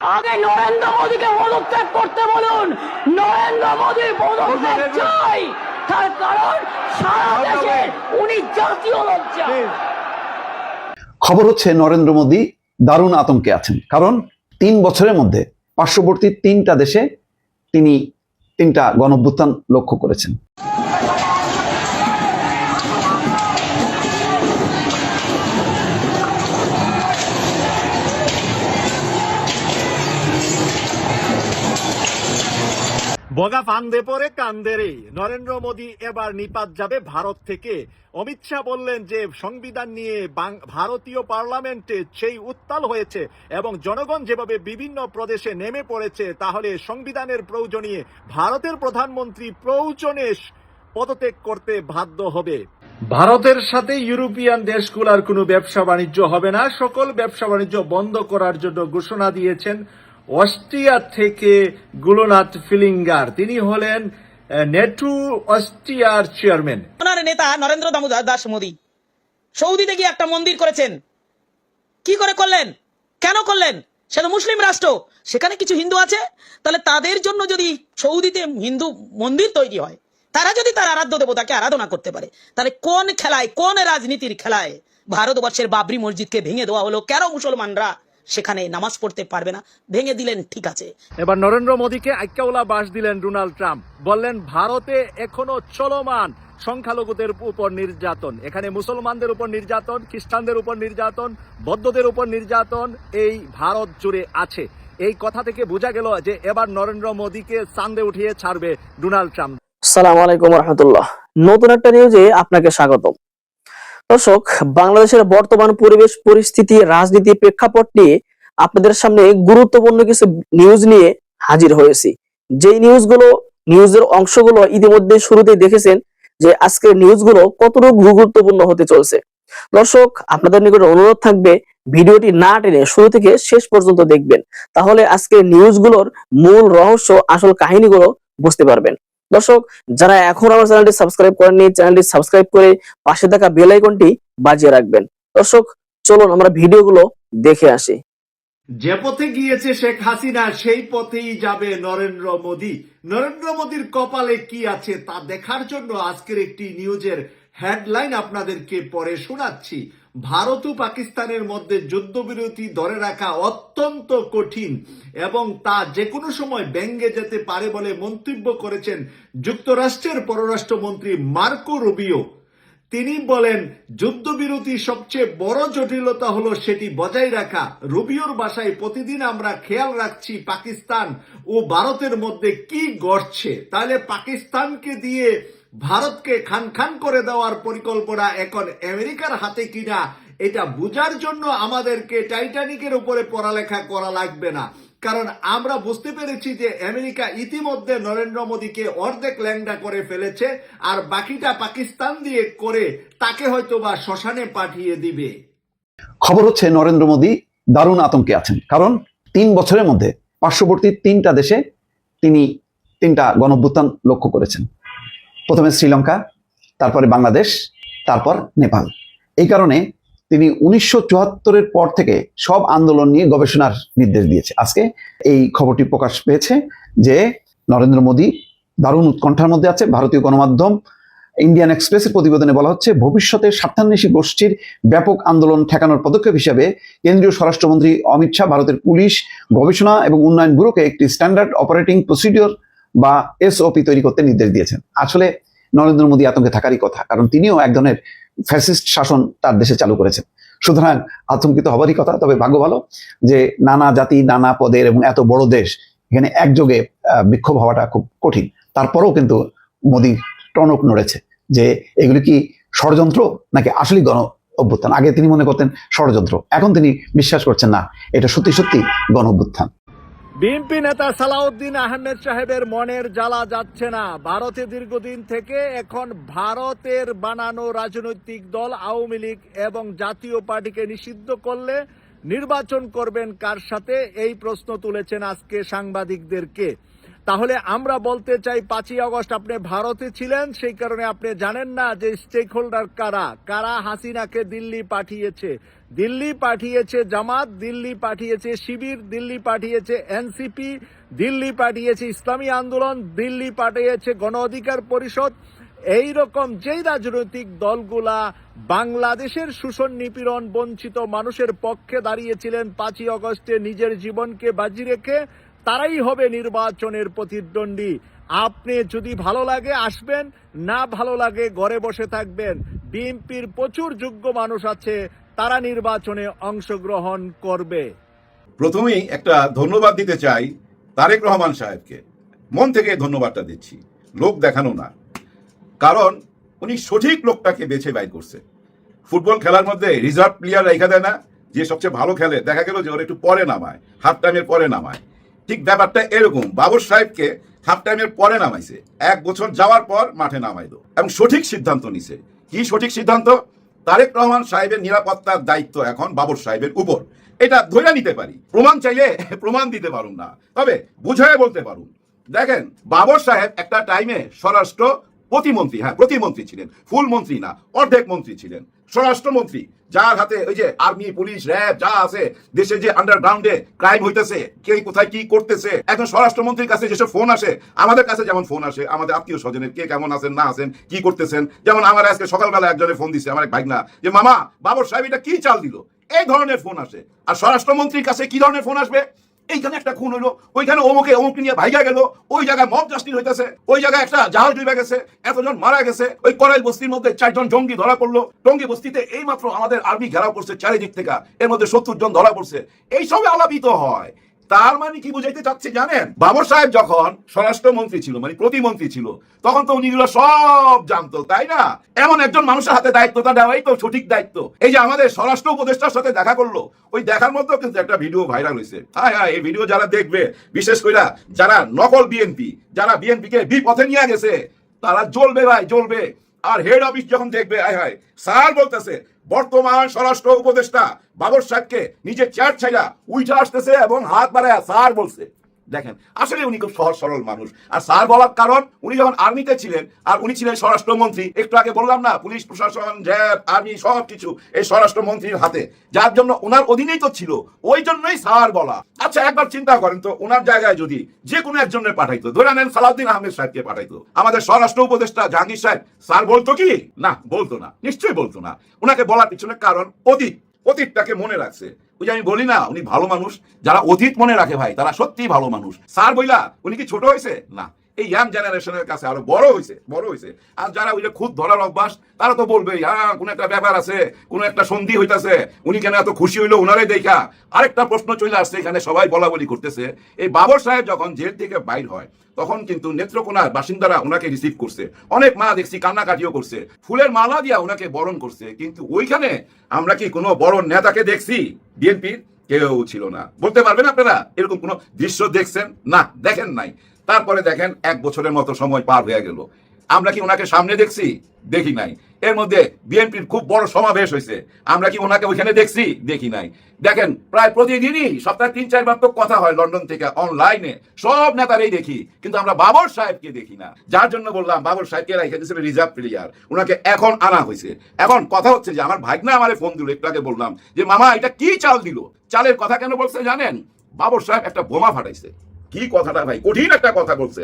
আগে নরেন্দ্র মোদীকে পদত্যাগ করতে বলুন। নরেন্দ্র মোদীর পদত্যাগ চাই। তার কারণ সারা দেশে উনি জাতীয় লজ্জা খবর হচ্ছে নরেন্দ্র মোদী দারুণ আতঙ্কে আছেন। কারণ তিন বছরের মধ্যে পার্শ্ববর্তী তিনটা দেশে তিনি তিনটা গণভ্যুত্থান লক্ষ্য করেছেন। বগা ফান্দে পরে কান্দে রে। নরেন্দ্র মোদী এবার নিপাত যাবে ভারত থেকে। অমিত শাহ বললেন যে, সংবিধান নিয়ে ভারতীয় পার্লামেন্টে সেই উত্তাল হয়েছে এবং জনগণ যেভাবে বিভিন্ন প্রদেশে নেমে পড়েছে, তাহলে সংবিধানের প্রয়োজনে ভারতের প্রধানমন্ত্রী প্রয়োজনে পদত্যাগ করতে বাধ্য হবে। ভারতের সাথে ইউরোপিয়ান দেশগুলোর কোনো ব্যবসা বাণিজ্য হবে না। সকল ব্যবসা বাণিজ্য বন্ধ করার জন্য ঘোষণা দিয়েছেন অস্ট্রিয়া থেকে গুলোনাথ ফিলিঙ্গার। তিনি হলেন নেটু অস্ট্রিয়ার চেয়ারম্যান। ওনার নেতা নরেন্দ্র দামোদর দাস মোদী। সৌদিতে গিয়ে একটা মন্দির করেছেন। কি করে করলেন? কেন করলেন? সে তো মুসলিম রাষ্ট্র। সেখানে কিছু হিন্দু আছে? তাহলে তাদের জন্য যদি সৌদিতে হিন্দু মন্দির তৈরি হয়, তারা যদি তার আরাধ্য দেবতাকে আরাধনা করতে পারে, তাহলে কোন খেলায়, কোন রাজনীতির খেলায় ভারতবর্ষের বাবরি মসজিদকে ভেঙে দেওয়া হলো? কেন মুসলমানরা সেখানে নামাজ পড়তে পারবে না। ভেঙে দিলেন ঠিক আছে। এবার নরেন্দ্র মোদীকে আইকাউলা বাস দিলেন ডোনাল্ড ট্রাম্প। বললেন ভারতে এখনও চলমান সংখ্যালঘুদের উপর নির্যাতন। এখানে মুসলমানদের উপর নির্যাতন খ্রিস্টানদের উপর নির্যাতন বৌদ্ধদের উপর নির্যাতন এই ভারত জুড়ে আছে। এই কথা থেকে বোঝা গেল যে এবার নরেন্দ্র মোদীকে চান্দে উঠিয়ে ছাড়বে ডোনাল্ড ট্রাম্প। সালাম আলাইকুম রহমতুল্লাহ। নতুন একটা নিউজে আপনাকে স্বাগতম। দর্শক, বাংলাদেশের বর্তমান পরিবেশ, পরিস্থিতি রাজনীতি প্রেক্ষাপট নিয়ে আপনাদের সামনে গুরুত্বপূর্ণ কিছু নিউজ নিয়ে হাজির হয়েছি। যেই নিউজগুলো নিউজের অংশগুলো ইতিমধ্যে শুরুতেই দেখেছেন যে আজকের নিউজগুলো কতটুকু গুরুত্বপূর্ণ হতে চলছে। দর্শক, আপনাদের নিকট অনুরোধ থাকবে, ভিডিওটি না টেনে শুরু থেকে শেষ পর্যন্ত দেখবেন। তাহলে আজকের নিউজগুলোর মূল রহস্য, আসল কাহিনীগুলো বুঝতে পারবেন। দর্শক, যারা এখন আমার চ্যানেলটি সাবস্ক্রাইব করেননি, চ্যানেলটি সাবস্ক্রাইব করে পাশে থাকা বেল আইকনটি বাজিয়ে রাখবেন। দর্শক, চলুন আমরা ভিডিওগুলো দেখে আসি। যে পথে গিয়েছে শেখ হাসিনা, সেই পথেই যাবে নরেন্দ্র মোদী। নরেন্দ্র মোদীর কপালে কি আছে তা দেখার জন্য আজকের একটি নিউজের হেডলাইন আপনাদেরকে পরে শোনাচ্ছি। ভারত ও পাকিস্তানের মধ্যে যুদ্ধবিরতি ধরে রাখা অত্যন্ত কঠিন এবং তা যে কোনো সময় ব্যঙ্গে যেতে পারে বলে মন্তব্য করেছেন যুক্তরাষ্ট্রের পররাষ্ট্রমন্ত্রী মার্কো রুবিও। তিনি বলেন, যুদ্ধবিরতি সবচেয়ে বড় জটিলতা হলো সেটি বজায় রাখা। রুবিওর বাসায় প্রতিদিন আমরা খেয়াল রাখছি পাকিস্তান ও ভারতের মধ্যে কি ঘটছে। তাহলে পাকিস্তানকে দিয়ে ভারতকে খান খান করে দেওয়ার পরিকল্পনা এখন আমেরিকার হাতে কিনা, এটা বোঝার জন্য আমাদেরকে টাইটানিকের উপরে পড়ালেখা করা লাগবে না। কারণ আমরা বুঝতে পেরেছি যে আমেরিকা ইতিমধ্যে নরেন্দ্র মোদীকে অর্ধেক ল্যাংডা করে ফেলেছে, আর বাকিটা পাকিস্তান দিয়ে করে তাকে হয়তো বা শ্মশানে পাঠিয়ে দিবে। খবর হচ্ছে, নরেন্দ্র মোদী দারুণ আতঙ্কে আছেন। কারণ তিন বছরের মধ্যে পার্শ্ববর্তী তিনটা দেশে তিনি তিনটা গণভ্যুত্থান লক্ষ্য করেছেন। প্রথমে শ্রীলঙ্কা, তারপরে বাংলাদেশ, তারপর নেপাল। এই কারণে তিনি উনিশশো চুয়াত্তরের পর থেকে সব আন্দোলন নিয়ে গবেষণার নির্দেশ দিয়েছে। আজকে এই খবরটি প্রকাশ পেয়েছে যে নরেন্দ্র মোদী দারুণ উৎকণ্ঠার মধ্যে আছে। ভারতীয় গণমাধ্যম ইন্ডিয়ান এক্সপ্রেসের প্রতিবেদনে বলা হচ্ছে, ভবিষ্যতে স্বার্থান্বেষী গোষ্ঠীর ব্যাপক আন্দোলন ঠেকানোর পদক্ষেপ হিসেবে কেন্দ্রীয় স্বরাষ্ট্রমন্ত্রী অমিত শাহ, ভারতের পুলিশ গবেষণা এবং উন্নয়ন ব্যুরোকে একটি স্ট্যান্ডার্ড অপারেটিং প্রসিডিওর বা এসওপি তৈরি করতে নির্দেশ দিয়েছেন। আসলে নরেন্দ্র মোদী আতঙ্কে থাকারই কথা, কারণ তিনিও এক ধরনের ফ্যাসিস্ট শাসন তার দেশে চালু করেছেন। সুতরাং আতঙ্কিত হবারই কথা, তবে ভাগ্য ভালো যে নানা জাতি, নানা পদের এবং এত বড় দেশ, এখানে একযোগে বিক্ষোভ হওয়াটা খুব কঠিন। তারপরেও কিন্তু মোদী টনক নড়েছে যে এগুলি কি ষড়যন্ত্র নাকি আসলেই গণ অভ্যুত্থান? আগে তিনি মনে করতেন ষড়যন্ত্র, এখন তিনি বিশ্বাস করছেন না, এটা সত্যি সত্যি গণ অভ্যুত্থান। বিএনপি নেতা সালাউদ্দিন আহমেদ সাহেবের মনের জ্বালা যাচ্ছে না। ভারতে দীর্ঘদিন থেকে এখন ভারতের বানানো রাজনৈতিক দল আওয়ামী লীগ এবং জাতীয় পার্টিকে নিষিদ্ধ করলে নির্বাচন করবেন কার সাথে? এই প্রশ্ন তুলেছেন আজকে সাংবাদিকদেরকে। তাহলে আমরা বলতে চাই পাঁচই আগস্ট আপনি ভারতে ছিলেন, সেই কারণে আপনি জানেন না যে স্টেক হোল্ডার কারা? কারা হাসিনাকে দিল্লি পাঠিয়েছে? দিল্লি পাঠিয়েছে জামাত, দিল্লি পাঠিয়েছে শিবির, দিল্লি পাঠিয়েছে এনসিপি, দিল্লি পাঠিয়েছে ইসলামী আন্দোলন, দিল্লি পাঠিয়েছে গণ অধিকার পরিষদ। এই রকম যেই রাজনৈতিক দলগুলা বাংলাদেশের শোষণ নিপীড়ন বঞ্চিত মানুষের পক্ষে দাঁড়িয়েছিলেন পাঁচই অগস্টে নিজের জীবনকে বাজি রেখে তারাই হবে নির্বাচনের প্রতিদ্বন্দ্বী। আপনি যদি ভালো লাগে আসবেন, না ভালো লাগে ঘরে বসে থাকবেন। বিএনপির প্রচুর যোগ্য মানুষ আছে, তারা নির্বাচনে অংশগ্রহণ করবে। প্রথমেই একটা ধন্যবাদ দিতে চাই তারেক রহমান সাহেবকে। মন থেকে ধন্যবাদটা দিচ্ছি। লোক দেখানো না। কারণ উনি সঠিক লোকটাকে বেছে বাইর করছে। ফুটবল খেলার মধ্যে রিজার্ভ প্লেয়ার রেখা দেয় না। যে সবচেয়ে ভালো খেলে, দেখা গেল যে ওর একটু পরে নামায় হাফ টাইমের পরে নামায়। ঠিক ব্যাপারটা এরকম। বাবর সাহেবকে হাফ টাইমের পরে নামাইছে। এক বছর যাওয়ার পর মাঠে নামাইলো এবং সঠিক সিদ্ধান্ত নিছে। কি সঠিক সিদ্ধান্ত? তারেক রহমান সাহেবের নিরাপত্তার দায়িত্ব এখন বাবর সাহেবের উপর। এটা ধরে নিতে পারি। প্রমাণ চাইলে প্রমাণ দিতে পারুন না। তবে বুঝায় বলতে পারুন দেখেন বাবর সাহেব একটা টাইমে স্বরাষ্ট্র প্রতিমন্ত্রী হ্যাঁ প্রতিমন্ত্রী ছিলেন। ফুল মন্ত্রী না, অর্ধেক মন্ত্রী ছিলেন। স্বরাষ্ট্রমন্ত্রী, যার হাতে ওই যে আর্মি, পুলিশ, র্যাব যা আছে, দেশে যে আন্ডারগ্রাউন্ডে ক্রাইম হইতেছে, কে কোথায় কি করতেছে, এখন স্বরাষ্ট্রমন্ত্রীর কাছে যেসব ফোন আসে, আমাদের কাছে যেমন ফোন আসে, আমাদের আত্মীয় স্বজনের কে কেমন আছেন, না আছেন, কি করতেছেন, যেমন আমার আজকে সকালবেলা একজনের ফোন দিছে, আমার এক ভাইগনা যে মামা, বাবর সাহেব এটা কি চাল দিল? এই ধরনের ফোন আসে। আর স্বরাষ্ট্রমন্ত্রীর কাছে কি ধরনের ফোন আসবে? এইখানে একটা খুন হইল, ওইখানে অমুকে অমুক নিয়ে ভাইগা গেল, ওই জায়গায় মব জাস্টিস হইতেছে, ওই জায়গায় একটা জাহাজ ডুবে গেছে, এতজন মারা গেছে, ওই করাইল বস্তির মধ্যে চারজন জঙ্গি ধরা পড়ল টঙ্গি বস্তিতে এই মাত্র আমাদের আর্মি ঘেরাও করছে চারিদিক থেকে, এর মধ্যে সত্তর জন ধরা পড়ছে এই সবে আলাপিত হয়। তার মানে কি বুঝাইতে চাচ্ছে জানেন? বাবর সাহেব যখন স্বরাষ্ট্রমন্ত্রী ছিল মানে প্রতিমন্ত্রী ছিল, তখন তো উনি সব জানতো, তাই না? এমন একজন মানুষের হাতে দায়িত্বটা দেওয়াই তো সঠিক দায়িত্ব। এই যে আমাদের স্বরাষ্ট্র উপদেষ্টার সাথে দেখা করল, ওই দেখার মধ্যেও কিন্তু একটা ভিডিও ভাইরাল হয়েছে। হ্যাঁ হ্যাঁ এই ভিডিও যারা দেখবে, বিশেষ করে যারা নকল বিএনপি, যারা বিএনপি কে বিপথে নিয়ে গেছে, তারা জ্বলবে ভাই, জ্বলবে। আর হেড অফিস যখন দেখবে আয় হায়, স্যার বলতেছে বর্তমান স্বরাষ্ট্র উপদেষ্টা বাবর সাহেবকে নিজের চেয়ার ছাইরা উঠে আসতেছে এবং হাত বাড়ায় স্যার বলছে। দেখেন, আসলে উনি খুব সহজ সরল মানুষ। আর স্যার বলার কারণ, উনি যখন আর্মিতে ছিলেন, আর উনি ছিলেন স্বরাষ্ট্রমন্ত্রী, একটু আগে বললাম না, পুলিশ, প্রশাসন র্যাব আর্মি, সব কিছু এই স্বরাষ্ট্রমন্ত্রীর হাতে। যার জন্য ওনার অধীনেই তো ছিল, ওই জন্যই স্যার বলা। আচ্ছা একবার চিন্তা করেন তো, ওনার জায়গায় যদি যে কোনো একজনের পাঠাইতো, ধরে নেন সালাউদ্দিন আহমেদ সাহেবকে পাঠাইতো, আমাদের স্বরাষ্ট্র উপদেষ্টা জাহাঙ্গীর সাহেব, স্যার বলতো কি? না, বলতো না, নিশ্চয়ই বলতো না। ওনাকে বলার পিছনে কারণ অতীত, অতীতটাকে মনে রাখছে। ওই যে আমি বলি না, উনি ভালো মানুষ, যারা অতীত মনে রাখে ভাই, তারা সত্যি ভালো মানুষ। স্যার বইলা, উনি কি ছোট হয়েছে? না। এই ইয়াং জেনারেশনের কাছে আরও বড় হয়েছে বড় হয়েছে আর যারা ওই যে খুদ ধরার অভ্যাস, তারা তো বলবে হ্যাঁ কোন একটা ব্যাপার আছে, কোন একটা সন্ধি হইতাছে, উনি কেন এত খুশি হইল উনারাই দেখা? আরেকটা প্রশ্ন চলে আসছে এখানে, সবাই বলা বলি করতেছে। এই বাবর সাহেব যখন জেল থেকে বাইর হয়, তখন কিন্তু নেত্রকোনার বাসিন্দারা ওনাকে রিসিভ করছে। অনেক মা দেখছি কান্নাকাটিও করছে। ফুলের মালা দিয়া ওনাকে বরণ করছে। কিন্তু ওইখানে আমরা কি কোনো বড় নেতাকে দেখছি? বিএনপির কেউ ছিল না। বলতে পারবেন আপনারা? এরকম কোনো দৃশ্য দেখছেন? না, দেখেন নাই। তারপরে দেখেন এক বছরের মতো সময় পার হয়ে গেল। আমরা কি ওনাকে সামনে দেখছি? দেখি নাই। এর মধ্যে বিএনপির খুব বড় সমাবেশ হয়েছে। আমরা কি ওনাকে ওইখানে দেখছি? দেখি নাই। দেখেন, প্রায় প্রতিদিনই, সপ্তাহে তিন, চারবার তো কথা হয় লন্ডন থেকে অনলাইনে। সব নেতারাই দেখি, কিন্তু আমরা বাবর সাহেবকে দেখি না। যার জন্য বললাম, বাবর সাহেবকে রেখে দিয়েছিল রিজার্ভ প্লেয়ার ওনাকে এখন আনা হয়েছে। এখন কথা হচ্ছে যে, আমার ভাগনা আমারে ফোন দিল, একটু আগে বললাম যে, মামা, এটা কি চাল দিল? চালের কথা কেন বলছে জানেন? বাবর সাহেব একটা বোমা ফাটাইছে। কি কথাটা ভাই? কঠিন একটা কথা বলছে।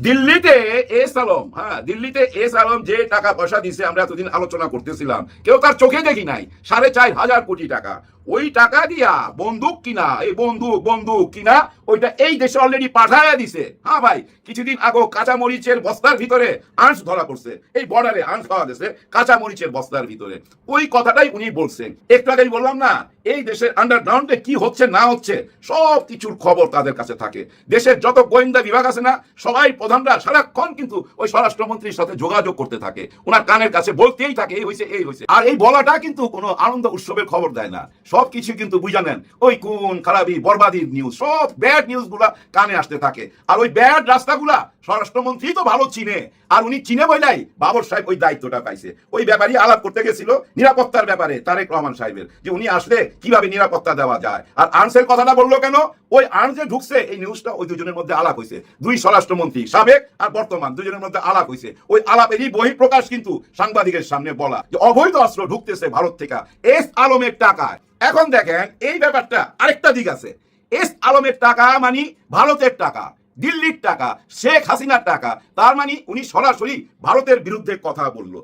দিল্লিতে এস আলম হ্যাঁ দিল্লিতে এস আলম যে টাকা পয়সা দিছে, আমরা এতদিন আলোচনা করতেছিলাম। কেউ তার চোখে দেখি নাই। সাড়ে চার হাজার কোটি টাকা। ওই টাকা দিয়া বন্দুক কিনা, এই বন্দুক বন্দুক কিনা, ওইটা এই দেশে অলরেডি পাঠায়া দিছে। হ্যাঁ ভাই, কিছুদিন আগে কাঁচা মরিচের বস্তার ভিতরে আঁশ ধরা পড়ছে। এই বর্ডারে আঁশ খাওয়া দিছে কাঁচা মরিচের বস্তার ভিতরে। ওই কথাটাই উনি বলছেন। একটু আগে বললাম না, এই দেশের আন্ডারগ্রাউন্ডে কি হচ্ছে, না হচ্ছে, সব কিছুর খবর তাদের কাছে থাকে। দেশের যত গোয়েন্দা বিভাগ আছে না, সবাই প্রধানরা সারাক্ষণ কিন্তু ওই স্বরাষ্ট্রমন্ত্রীর সাথে যোগাযোগ করতে থাকে। ওনার কানের কাছে বলতেই থাকে, এই হয়েছে এই হয়েছে আর এই বলাটা কিন্তু কোনো আনন্দ উৎসবের খবর দেয় না। সব কিছু কিন্তু বুঝা নেন ওই কোন খারাপি বরবাদির নিউজ সব ব্যাড নিউজগুলা কানে আসতে থাকে। আর ওই ব্যাড রাস্তাগুলা স্বরাষ্ট্রমন্ত্রী তো ভালো চিনে। আর উনি চিনে বইলাই বাবর সাহেব ওই দায়িত্বটা পাইছে। ওই ব্যাপারই আলাপ করতে গেছিল নিরাপত্তার ব্যাপারে তারেক রহমান সাহেবের, যে উনি আসলে কীভাবে নিরাপত্তা দেওয়া যায়। আর আর্নসের কথাটা বলল কেন? ওই আর্নস যে ঢুকছে, এই নিউজটা ওই দুজনের মধ্যে আলাপ হয়েছে দুই স্বরাষ্ট্রমন্ত্রী, সাবেক আর বর্তমান, দুজনের মধ্যে আলাপ হয়েছে ওই আলাপেরই বহিঃপ্রকাশ কিন্তু সাংবাদিকের সামনে বলা। যে অবৈধ অস্ত্র ঢুকতেছে ভারত থেকে, এস আলমের টাকায়। এখন দেখেন, এই ব্যাপারটা আরেকটা দিক আছে। এস আলমের টাকা মানে ভারতের টাকা, দিল্লির টাকা, শেখ হাসিনার টাকা। তার মানে উনি সরাসরি ভারতের বিরুদ্ধে কথা বলল।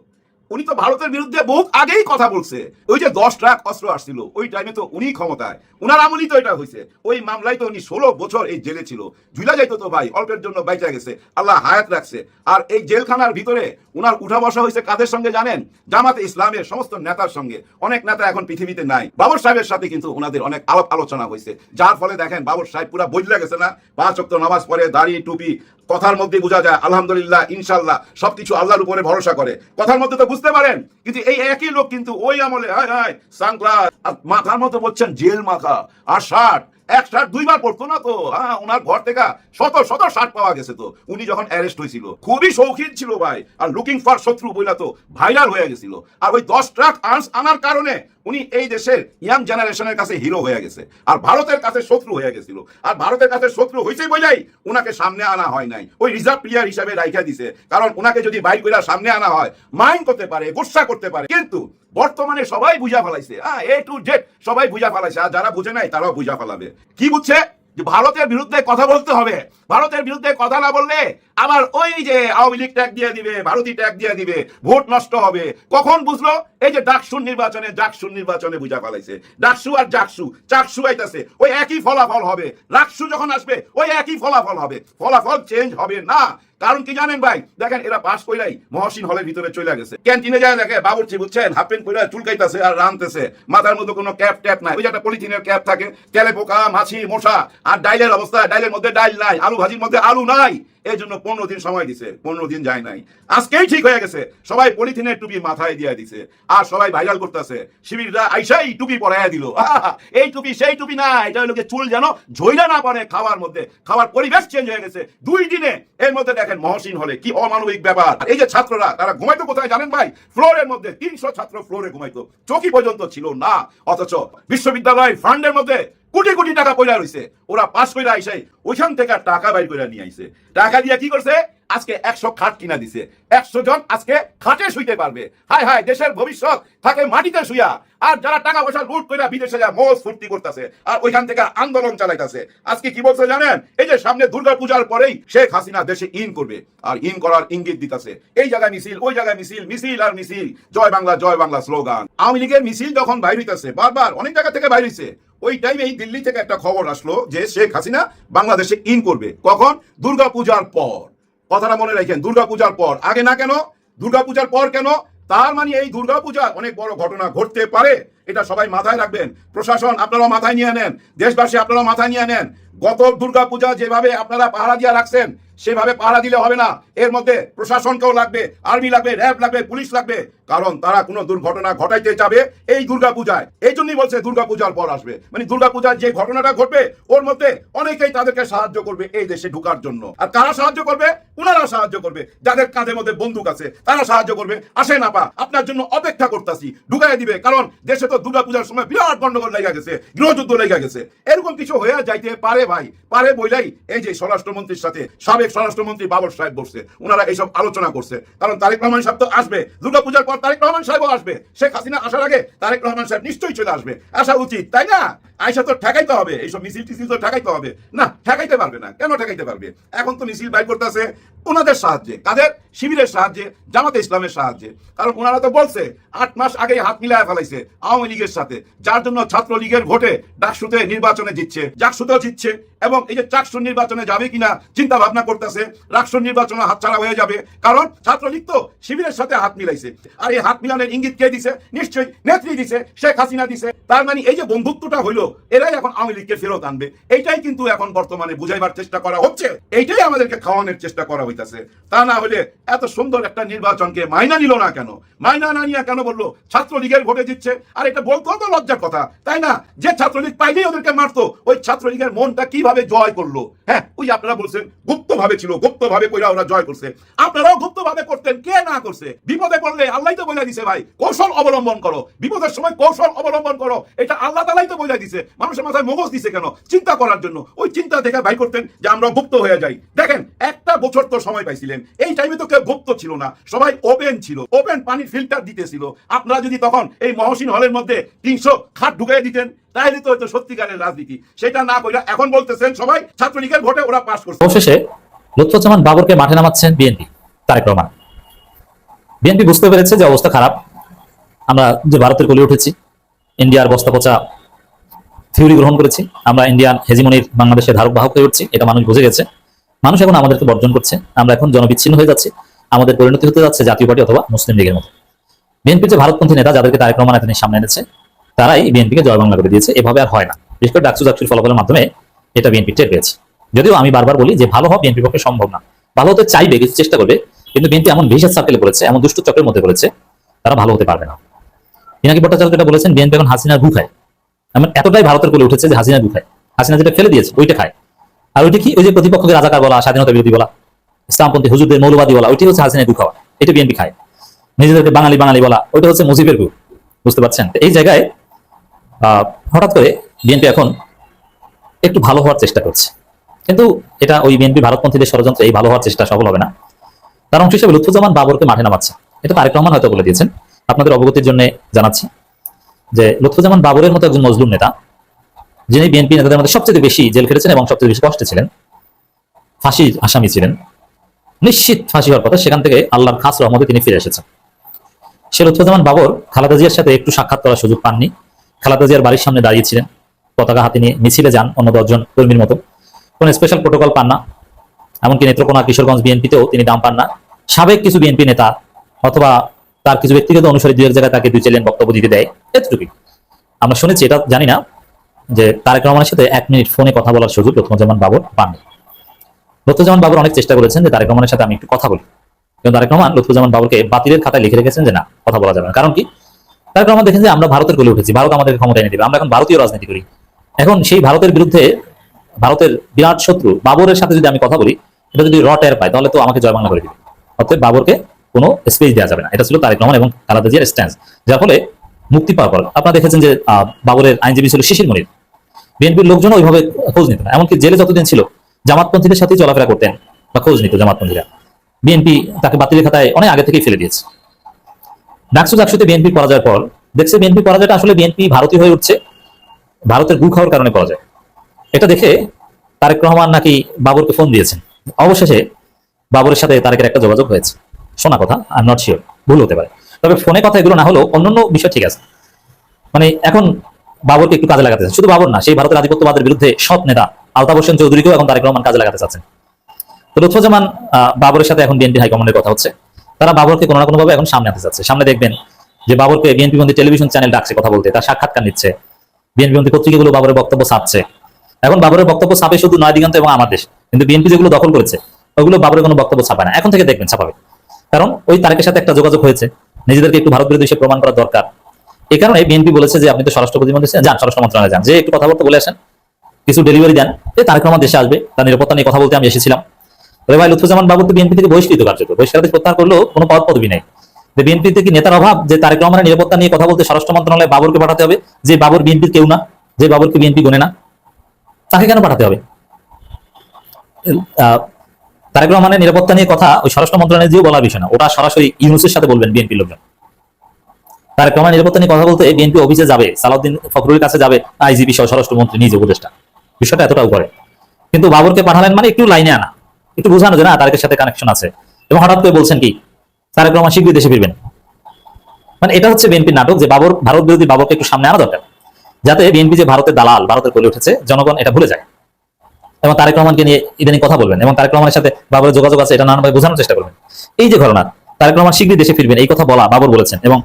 উনি তো ভারতের বিরুদ্ধে বহু আগেই কথা বলছে। ওই যে দশ ট্রাক অস্ত্র আসছিল, ওই টাইমে তো উনি ক্ষমতায়। উনার আমলই তো এটা হয়েছে। ওই মামলায় তো উনি ষোলো বছর এই জেলে ছিল। ঝুলা যাইতো তো ভাই, অল্পের জন্য বাইচা গেছে। আল্লাহ হায়াত রাখছে। আর এই জেলখানার ভিতরে উনার উঠা বসা হয়েছে কাদের সঙ্গে জানেন? জামাতে ইসলামের সমস্ত নেতার সঙ্গে। অনেক নেতা এখন পৃথিবীতে নাই। বাবর সাহেবের সাথে কিন্তু ওনাদের অনেক আলাপ আলোচনা হয়েছে। যার ফলে দেখেন বাবর সাহেব পুরা বদলে গেছে না? পাঁচ অক্ত নামাজ পড়ে, দাড়ি, টুপি, কথার মধ্যে বোঝা যায়, আলহামদুলিল্লাহ ইনশাল্লাহ সবকিছু আল্লাহর উপরে ভরসা করে। কথার মধ্যে তো বুঝতে পারেন? কিন্তু এই একই লোক কিন্তু ওই আমলে, হায় হায় সানগ্লাস আর মাথার মতো বলছেন জেল মাথা আর শার্ট, এক শার্ট দুইবার পড়তো না তো? হ্যাঁ ওনার ঘর থেকে শত শত শার্ট পাওয়া গেছে তো। উনি যখন অ্যারেস্ট হয়েছিল, খুবই শৌখিন ছিল ভাই, আর লুকিং ফর শত্রু বইলা তো ভাইরাল হয়ে গেছিল। আর ওই দশ ট্রাক আর্মস আনার কারণে উনি এই দেশের ইয়াং জেনারেশনের কাছে হিরো হয়ে গেছে। আর ভারতের কাছে শত্রু হয়ে গেছিল। আর ভারতের কাছে শত্রু হয়েছে বইলাই উনাকে সামনে আনা হয় নাই। ওই রিজার্ভ প্লেয়ার হিসাবে রাইখা দিছে। কারণ উনাকে যদি বাইক কইরা সামনে আনা হয়, মাইন্ড করতে পারে, গোসা করতে পারে। কিন্তু বর্তমানে সবাই বুঝা ফেলাইছে হ্যাঁ এ টু জেড সবাই বুঝা ফেলাইছে। আর যারা বুঝে নাই, তারাও বুঝা ফেলাবে। কি বুঝছে? ভারতের বিরুদ্ধে কথা বলতে হবে। ভারতের বিরুদ্ধে কথা না বললে আবার ওই যে আওয়ামী লীগ ট্যাগ দিয়ে দিবে, ভারতী ট্যাগ দিয়ে দিবে, ভোট নষ্ট হবে। কখন বুঝলো? এই যে ডাকসুর নির্বাচনে ডাকসুর নির্বাচনে বুঝা ফেলাইছে ডাকসু আর জাকসু চাকসু আইতাছে, ওই একই ফলাফল হবে। রাকসু যখন আসবে, ওই একই ফলাফল হবে। ফলাফল চেঞ্জ হবে না। কারণ কি জানেন ভাই? দেখেন, এরা পাস কইলাই মহসিন হলের ভিতরে চলে গেছে। ক্যান্টিনে যায় দেখে, বাবুর্চি, বুঝছেন? হাফ প্যান্ট কইরা চুলকাইতাছে আর রানতেছে। মাথার মধ্যে কোনো ক্যাপ ট্যাপ নাই। ওই যে একটা পলিথিনের ক্যাপ থাকে, তেলে পোকা, মাছি, মশা, আর ডাইলের অবস্থা, ডাইলের মধ্যে ডাইল নাই, আলু ভাজির মধ্যে আলু নাই। এই জন্য পনেরো দিন সময় দিছে, পনেরো দিন যায় নাই। আজকেই ঠিক হয়ে গেছে। সবাই পলিথিনের টুপি মাথায় দিয়ে দিছে। আর সবাই ভাইরাল করতেছে। শিবিররা আইসাই টুপি পরাইয়া দিল। এই টুপি, সেই টুপি না, এটা হলো চুল যেন ঝইলা না পারে খাওয়ার মধ্যে। খাওয়ার পরিবেশ চেঞ্জ হয়ে গেছে। দুই দিনে, এর মধ্যে দেখেন মহসিন হলে কি অমানবিক ব্যাপার। এই যে ছাত্ররা, তারা ঘুমাইতো কোথায় জানেন ভাই? ফ্লোরের মধ্যে তিনশো ছাত্র ফ্লোরে ঘুমাইতো। চৌকি পর্যন্ত ছিল না। অথচ বিশ্ববিদ্যালয় ফান্ডের মধ্যে কোটি কোটি টাকা পয়লা রইছে ওরা পাস কইরা আইসে ওইখান থেকে টাকা বাইর করে নিয়ে আইছে। টাকা দিয়ে কি করছে? আজকে একশো খাট কিনা দিছে। একশো জন আজকে খাটে শুইতে পারবে। হায় হায়, দেশের ভবিষ্যৎ থাকে মাটিতে শুয়া আর যারা টাকা পয়সা লুট করে বিদেশে যা মোজ ফুর্তি করতেছে। আর ওইখান থেকে আন্দোলন চালাইতেছে। আজকে কি বলছে জানেন? এই যে সামনে দুর্গা পূজার পরেই শেখ হাসিনা দেশে ইন করবে। আর ইন করার ইঙ্গিত দিতেছে। এই জায়গায় মিছিল, ওই জায়গায় মিছিল মিছিল আর মিছিল। জয় বাংলা জয় বাংলা স্লোগান। আওয়ামী লীগের মিছিল যখন বাইর হইতেছে, বারবার অনেক জায়গা থেকে বাইর হইছে। ওই টাইমে এই দিল্লি থেকে একটা খবর আসলো যে শেখ হাসিনা বাংলাদেশে ইন করবে। কখন? দুর্গা পূজার পর। কথাটা মনে রাখেন দুর্গা পূজার পর। আগে না কেন? দুর্গা পূজার পর কেন? তার মানে এই দুর্গা পূজা অনেক বড় ঘটনা ঘটতে পারে। এটা সবাই মাথায় রাখবেন। প্রশাসন আপনারা মাথায় নিয়ে নেন। দেশবাসী আপনারা মাথায় নিয়ে নেন। গত দুর্গা পূজা যেভাবে আপনারা পাহারা দিয়ে রাখছেন, সেভাবে পাহারা দিলে হবে না। এর মধ্যে প্রশাসনকেও লাগবে, আর্মি লাগবে, র্যাব লাগবে, পুলিশ লাগবে। কারণ তারা কোনো দুর্ঘটনা ঘটাইতে যাবে এই দুর্গা পূজায় এই জন্যই বলছে দুর্গা পূজার পর আসবে। মানে দুর্গা পূজার যে ঘটনাটা ঘটবে, ওর মধ্যে অনেকেই তাদেরকে সাহায্য করবে এই দেশে ঢুকার জন্য। আর কারা সাহায্য করবে? ওনারা সাহায্য করবে। যাদের কাঁধের মধ্যে বন্দুক আছে, তারা সাহায্য করবে। আসে না পা, আপনার জন্য অপেক্ষা করতেছি ঢুকাই দিবে। কারণ দেশে তো দুর্গা পূজার সময় বিরাট গন্ডগোল লেগে গেছে, গৃহযুদ্ধ লেগে গেছে। এরকম কিছু হয়ে যাইতে পারে ভাই, পারে বইলাই এই যে স্বরাষ্ট্রমন্ত্রীর সাথে, সাবেক স্বরাষ্ট্রমন্ত্রী বাবর সাহেব বসছে ওনারা এইসব আলোচনা করছে। কারণ তারেক রহমান সাহেব তো আসবে দুর্গা পূজার পর তারেক রহমান সাহেবও আসবে। শেখ হাসিনা আসার আগে তারেক রহমান সাহেব নিশ্চয়ই চলে আসবে। আসা উচিত, তাই না? আয়সা তো ঠেকাইতে হবে, এইসব মিছিল টিছিল তো ঠেকাইতে হবে। না, ঠেকাইতে পারবে না। কেন ঠেকাইতে পারবে? এখন তো মিছিল বাইর করতেছে ওনাদের সাহায্যে, কাদের? শিবিরের সাহায্যে, জামাতে ইসলামের সাহায্যে। কারণ ওনারা তো বলছে, আট মাস আগে হাত মিলায় ফেলাইছে আওয়ামী লীগের সাথে। যার জন্য ছাত্র লীগের ভোটে ডাকসুতে নির্বাচনে জিতছে, জাকসুতেও জিতছে। এবং এই যে চাকসুর নির্বাচনে যাবে কিনা চিন্তা ভাবনা করতেছে, রাকসুর নির্বাচনে হাতছাড়া হয়ে যাবে। কারণ ছাত্রলীগ তো শিবিরের সাথে হাত মিলাইছে। আর এই হাত মিলানের ইঙ্গিত কে দিছে? নিশ্চয়ই নেত্রী দিছে, শেখ হাসিনা দিছে। তার মানে এই যে বন্ধুত্বটা হইল এরাই এখন আওয়ামী লীগকে ফেরত আনবে। এইটাই কিন্তু এখন বর্তমানে বুঝাইবার চেষ্টা করা হচ্ছে। এইটাই আমাদেরকে খাওয়ানোর চেষ্টা করা হইতাছে। তা না হলে এত সুন্দর একটা নির্বাচনকে মাইনা নিল না কেন? মাইনা না নিয়ে কেন বলল? ছাত্রলীগের ভোটে দিচ্ছে আর এটা বলতেও তো লজ্জার কথা, তাই না? যে ছাত্রলীগ পাইলেই ওদেরকে মারতো, ওই ছাত্রলীগের মনটা কীভাবে জয় করল? হ্যাঁ ওই আপনারা বলছেন গুপ্ত ভাবে ছিল গুপ্ত ভাবে কইরা ওরা জয় করছে। আপনারাও গুপ্ত ভাবে করতেন, কে না করছে? বিপদে পড়লে আল্লাহ তো বলে দিছে ভাই। কৌশল অবলম্বন করো। বিপদের সময় কৌশল অবলম্বন করো। এটা আল্লাহ তালাই তো বলে দিছে। মানুষের মাথায় মগজ দিছে কেন? চিন্তা করার জন্য। ওই চিন্তা থেকে ভাই করতেন যে আমরা গুপ্ত হয়ে যাই। দেখেন, একটা বছর তো সময় পাইছিলেন। এই টাইমে তো কেউ গুপ্ত ছিল না। সবাই ওপেন ছিল। ওপেন পানির ফিল্টার দিতেছিল। আপনারা যদি তখন এই মহসিন হলের মধ্যে তিনশো খাট ঢুকাই দিতেন, তাহলে তো হয়তো সত্যিকারের রাজনীতি। সেটা না এখন বলতেছেন সবাই, ছাত্রলীগের ভোটে ওরা পাশ করছে। অবশেষে লুৎফুজ্জামান বাবরকে মাঠে নামাচ্ছেন বিএনপি, তারেক রহমান। বিএনপি বুঝতে পেরেছে যে অবস্থা খারাপ। আমরা যে ভারতের কোলে উঠেছি, ইন্ডিয়ার বস্তা পচা থিওরি গ্রহণ করেছি। আমরা ইন্ডিয়ান হেজিমনির বাংলাদেশের ধারক বাহক হয়ে উঠছি। এটা মানুষ বুঝে গেছে। মানুষ এখন আমাদেরকে বর্জন করছে। আমরা এখন জনবিচ্ছিন্ন হয়ে যাচ্ছি। আমাদের পরিণতি হতে যাচ্ছে জাতীয় পার্টি অথবা মুসলিম লীগের মতো। বিএনপির যে ভারতপন্থী নেতা যাদেরকে তারেক রহমান এতদিন সামনে এনেছে, তারাই বিএনপিকে জয় বাংলা করে দিয়েছে। এভাবে আর হয় না। বিশেষ করে ডাকসু ডাকসুর ফলাফলের মাধ্যমে এটা বিএনপি টের পেয়েছে। যদিও আমি বারবার বলি যে ভালো হওয়া বিএনপির পক্ষে সম্ভব না। ভালো হতে চাইবে, কিছু চেষ্টা করবে, কিন্তু বিএনপি এমন ভিসার সার্কেলে পড়েছে, এমন দুষ্ট চক্রের মধ্যে পড়েছে, তারা ভালো হতে পারবে না। পিনাকি ভট্টাচার্য যেটা বলেছেন, বিএনপি এখন হাসিনা গু খায় এমন এতটাই ভারতের কোলে উঠেছে যে হাসিনা গু খায়। হাসিনা যেটা ফেলে দিয়েছে, ওইটা খায়। আর ওইটা কি? ওই যে প্রতিপক্ষকে রাজাকার বলা, স্বাধীনতা বিরোধী বলা, ইসলামপন্থী হুজুরদের মৌলবাদী বলা, ওইটি হচ্ছে হাসিনা গু খাওয়া। এটা বিএনপি খায়। নিজেদেরকে বাঙালি বাঙালি বলা, ওইটা হচ্ছে মুজিবের গু বুঝতে পারছেন? এই জায়গায় হঠাৎ করে বিএনপি এখন একটু ভালো হওয়ার চেষ্টা করছে। কিন্তু এটা ওই বিএনপি ভারতপন্থীদের ষড়যন্ত্রে এই ভালো হওয়ার চেষ্টা সফল হবে না। তার অংশ হিসেবে লুৎফুজ্জামান বাবরকে মাঠে নামাচ্ছে। এটা তারেক রহমান হয়তো বলে দিয়েছেন। আপনাদের অবগতির জন্য জানাচ্ছি। যে লুৎফুজ্জামান বাবরের মতো একজন মজলুম নেতা, যিনি বিএনপি নেতাদের মধ্যে সবচেয়ে বেশি জেল খেটেছেন এবং সবচেয়ে বেশি কষ্টে ছিলেন ফাঁসির আসামি ছিলেন, নিশ্চিত ফাঁসি হওয়ার কথা সেখান থেকে আল্লাহর খাস রহমতে তিনি ফিরে এসেছেন। সে লুৎফুজ্জামান বাবর খালেদা জিয়ার সাথে একটু সাক্ষাৎ করার সুযোগ পাননি। খালেদা জিয়ার বাড়ির সামনে দাঁড়িয়েছিলেন পতাকা হাতে নিয়ে মিছিলে যান অন্য দশজন কর্মীর মতো। কোনো স্পেশাল প্রোটোকল পান না, এমনকি নেত্রকোনা কিশোরগঞ্জ বিএনপিতেও তিনি দাম পান না। সাবেক কিছু বিএনপি নেতা অথবা তার কিছু ব্যক্তিগত অনুসারী দু এক জায়গায় তাকে দুই চ্যালেঞ্জ বক্তব্য দিতে দেয়, এতটুকুই। আমরা শুনেছি, এটা জানি না, যে তারেক রহমানের সাথে এক মিনিট ফোনে কথা বলার সুযোগ লক্ষ্মণজামান বাবর পাননি। লক্ষ্মণজামান বাবর অনেক চেষ্টা করেছেন যে তারেক রহমানের সাথে আমি একটু কথা বলি। কিন্তু তারেক রহমান লক্ষ্মণজামান বাবরকে বাতিলের খাতায় লিখে রেখেছেন যে না, কথা বলা যাবে না। কারণ কি? তারেক রহমান দেখেন যে আমরা ভারতের কোলে উঠেছি, ভারত আমাদের ক্ষমতা এনে দেবে আমরা এখন ভারতীয় রাজনীতি করি। এখন সেই ভারতের বিরুদ্ধে, ভারতের বিরাট শত্রু বাবরের সাথে যদি আমি কথা বলি, এটা যদি র টের পায়, তাহলে তো আমাকে জয় বাংলা করে দিবে। অতএব বাবরকে কোনো স্পেস দেওয়া যাবে না। এটা ছিল তারেক রহমান এবং খালেদা জিয়ার স্ট্যান্স যার ফলে মুক্তি পাওয়ার পর আপনারা দেখেছেন যে বাবরের আইনজীবী ছিল শিশির মনির। বিএনপির লোকজন ওইভাবে খোঁজ নিত না। এমনকি জেলে যতদিন ছিল, জামাতপন্থীদের সাথেই চলাফেরা করতেন বা খোঁজ নিত জামাতপন্থীরা। বিএনপি তাকে বাতিলের খাতায় অনেক আগে থেকেই ফেলে দিয়েছে। ডাকসু ডাকসুতে বিএনপি পরাজয়ের পর, দেখছে বিএনপি পরাজয়টা আসলে বিএনপি ভারতীয় হয়ে উঠছে, ভারতের গু খাওয়ার কারণে পরাজয়। এটা দেখে তারেক রহমান নাকি বাবরকে ফোন দিয়েছেন। অবশেষে বাবরের সাথে তারেকের একটা যোগাযোগ হয়েছে। শোনা কথা আই এম নট শিওর ভুল হতে পারে। তবে ফোনে কথা এগুলো না হলেও অন্যান্য বিষয় ঠিক আছে। মানে এখন বাবরকে একটু কাজে লাগাতে শুধু বাবর না, সেই ভারতের আধিপত্যবাদের বিরুদ্ধে সৎ নেতা আলতাফ হোসেন চৌধুরীকেও এখন তারেক রহমান কাজে লাগাতে চাচ্ছেন। তো লুৎফুজ্জামান বাবরের সাথে এখন বিএনপি হাইকমান্ডের কথা হচ্ছে। তারা বাবরকে কোনো না কোনো ভাবে এখন সামনে আনতে চাচ্ছে। সামনে দেখবেন যে বাবরকে বিএনপি মন্ত্রী টেলিভিশন চ্যানেল ডাকছে, কথা বলতে। তার সাক্ষাৎকার নিচ্ছে। বিএনপি মন্ত্রী পত্রিকাগুলো বাবরের বক্তব্য ছাপছে। এখন বাবরের বক্তব্য ছাপে শুধু নয় দিগন্ত এবং আমার দেশ। কিন্তু বিএনপি যেগুলো দখল করেছে, ওগুলো বাবরের কোনো বক্তব্য ছাপায় না। এখন থেকে দেখবেন, ছাপাবে। কারণ ওই তারেকের সাথে একটা যোগাযোগ হয়েছে। নিজেদেরকে একটু ভারত বিরোধী হিসেবে প্রমাণ করা দরকার। এই কারণে বিএনপি বলেছে যে, আপনি তো স্বরাষ্ট্র প্রতিমন্ত্রী যান, স্বরাষ্ট্র মন্ত্রণালয়ে যান। যে একটু কথাবার্তা বলে আসেন, কিছু ডেলিভারি দেন এই তারেক রহমান দেশে আসবে, তার নিরাপত্তা নিয়ে কথা বলতে আমি এসেছিলাম। তবে ভাই, লুৎফুজ্জামান বাবু তো বিএনপি থেকে বহিষ্কৃত কার্যত। বহিষ্কার প্রত্যাহার করলেও কোনো পদ পদবি নেই। বিএনপি থেকে নেতার অভাব, যে তারেক রহমানের নিরাপত্তা নিয়ে কথা বলতে স্বরাষ্ট্র মন্ত্রণালয়ে বাবরকে পাঠাতে হবে, যে বাবর বিএনপির কেউ না, যে বাবরকে বিএনপি গুনে না, তাকে কেন পাঠাতে হবে? তারেক রহমানের নিরাপত্তা নিয়ে কথা ওই স্বরাষ্ট্র মন্ত্রণালয়ে যেও বলার বিষয় না। ওটা সরাসরি ইউনুসের সাথে বলবেন বিএনপি লোকজন। তারেক রহমান নিরাপত্তা নিয়ে কথা বলতে বিএনপি অফিসে যাবে, সালাউদ্দিন ফখরুলের কাছে যাবে, আইজিপি সহ স্বরাষ্ট্রমন্ত্রী, নিজে উপদেষ্টা। বিষয়টা এতটাও করে। কিন্তু বাবরকে পাঠালেন মানে একটু লাইনে আনা। একটু বোঝানো যে না, তারেকের সাথে কানেকশন আছে। এবং হঠাৎ করে বলছেন কি, তারেক রহমান শীঘ্রই দেশে ফিরবেন। মানে এটা হচ্ছে বিএনপির নাটক যে বাবর, ভারত বিরোধী বাবরকে একটু সামনে আনা দরকার। যাতে বিএনপি যে ভারতের দালাল, ভারতের কোলে উঠেছে, জনগণ এটা ভুলে যায়। এবং তারেক রহমানকে নিয়ে ইদানিং কথা বলবেন এবং তারেক রহমানের সাথে বাবরের যোগাযোগ আছে, এটা নানানভাবে বোঝানোর চেষ্টা করবেন। এই যে ঘটনা, তারেক রহমান শীঘ্রই দেশে ফিরবেন, এই কথা বলা বাবর বলেছেন এবং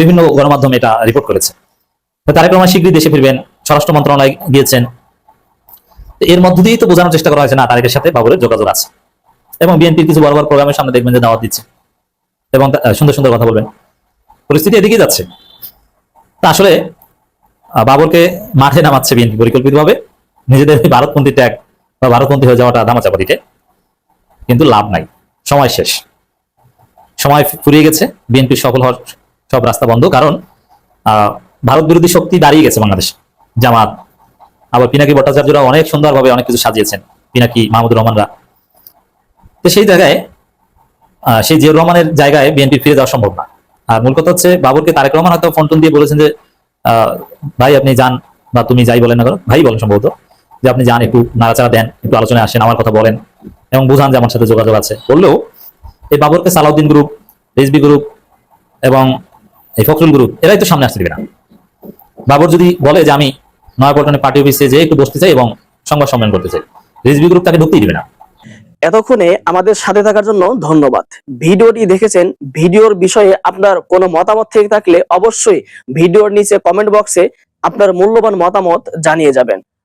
বিভিন্ন গণমাধ্যমে এটা রিপোর্ট করেছে তারেক রহমান শীঘ্রই দেশে ফিরবেন, স্বরাষ্ট্র মন্ত্রণালয় গিয়েছেন। এর মধ্য দিয়েই তো বোঝানোর চেষ্টা করা হয়েছে, না, তারেকের সাথে বাবরের যোগাযোগ আছে। এবং বিএনপির কিছু বড় বড় প্রোগ্রামের সামনে দেখবেন যে দাওয়াত দিচ্ছে। এবং সুন্দর সুন্দর কথা বলবেন। পরিস্থিতি এদিকে যাচ্ছে। তা আসলে বাবরকে মাঠে নামাচ্ছে বিএনপি পরিকল্পিতভাবে। নিজেদের ভারতপন্থী ত্যাগ বা ভারতপন্থী হয়ে যাওয়াটা দামাচাপা দিতে কিন্তু লাভ নাই। সময় শেষ। সময় ফুরিয়ে গেছে। বিএনপির সফল হওয়ার সব রাস্তা বন্ধ। কারণ ভারত বিরোধী শক্তি দাঁড়িয়ে গেছে বাংলাদেশ। জামাত, আবার পিনাকি ভট্টাচার্যরা অনেক সুন্দরভাবে অনেক কিছু সাজিয়েছেন। পিনাকি, মাহমুদুর রহমানরা। তো সেই জায়গায় সেই জিয়াউর রহমানের জায়গায় বিএনপি ফিরে যাওয়া সম্ভব না। আর মূল কথা হচ্ছে, বাবুরকে তারেক রহমান হয়তো ফোন টোন দিয়ে বলেছেন যে ভাই আপনি যান বা তুমি যাই বলেন না ভাই বলেন সম্ভবত। যে আপনি যান, একটু নাড়াচাড়া দেন, একটু আলোচনায় আসেন, আমার কথা বলেন এবং বুঝান যে আমার সাথে যোগাযোগ আছে। বললেও এই বাবরকে সালাউদ্দিন গ্রুপ রিজবি গ্রুপ এবং এই ফখরুল গ্রুপ এরাই তো সামনে আসতে দিবে না। বাবর যদি বলে যে আমি নয়াপল্টনে পার্টি অফিসে যে একটু বসতে চাই এবং সংবাদ সম্মেলন করতে চাই রিজবি গ্রুপ তাকে ঢুকতেই দিবে না। এতক্ষণে আমাদের সাথে থাকার জন্য ধন্যবাদ। ভিডিওটি দেখেছেন, ভিডিওর বিষয়ে আপনার কোনো মতামত থেকে থাকলে অবশ্যই ভিডিওর নিচে কমেন্ট বক্সে আপনার মূল্যবান মতামত জানিয়ে যাবেন।